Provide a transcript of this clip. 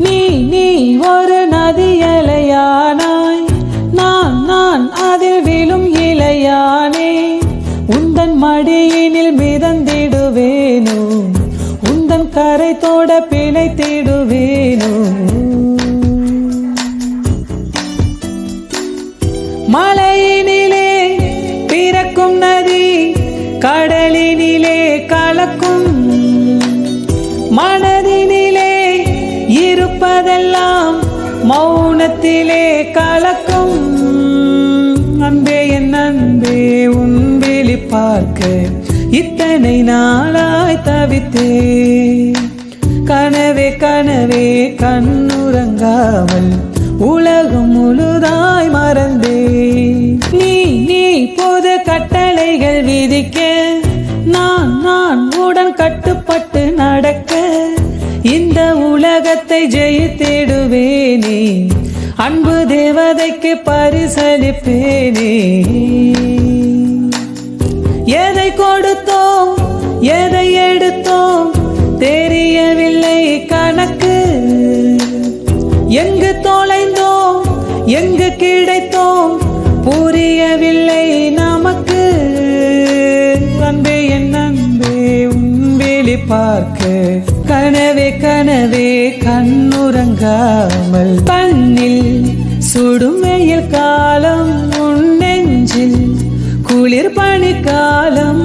நீ நீ ஒரு நதியலையானாய் நான் நான் அதில் விழும் இலையானே. உந்தன் மடியினில் மிதந்திடுவேனோ. உந்தன் கரை தோட பிழைத்திடுவேனோ மலையினிலே பிறக்கும் நதி கடலினிலே கலக்கும் இருப்பதெல்லாம் மௌனத்திலே கலக்கும். அன்பே என் அன்பே உன் வெளி பார்க்க இத்தனை நாளாய் தவித்தே கனவே கனவே கண்ணுறங்காமல் உலகம் முழுதாய் மறந்தே நீ நீ பொது கட்டளைகள் விதிக்க நான் நான் உடன் கட்டுப்பட்டு உலகத்தை ஜெயித்திடுவேனே. அன்பு தேவதைக்கு பரிசளிப்பேனே. பார்க்க. கனவே கனவே கண்ணுறங்காமல் பண்ணில் சுடுமையில் காலம் உன் நெஞ்சில் குளிர் பணி காலம்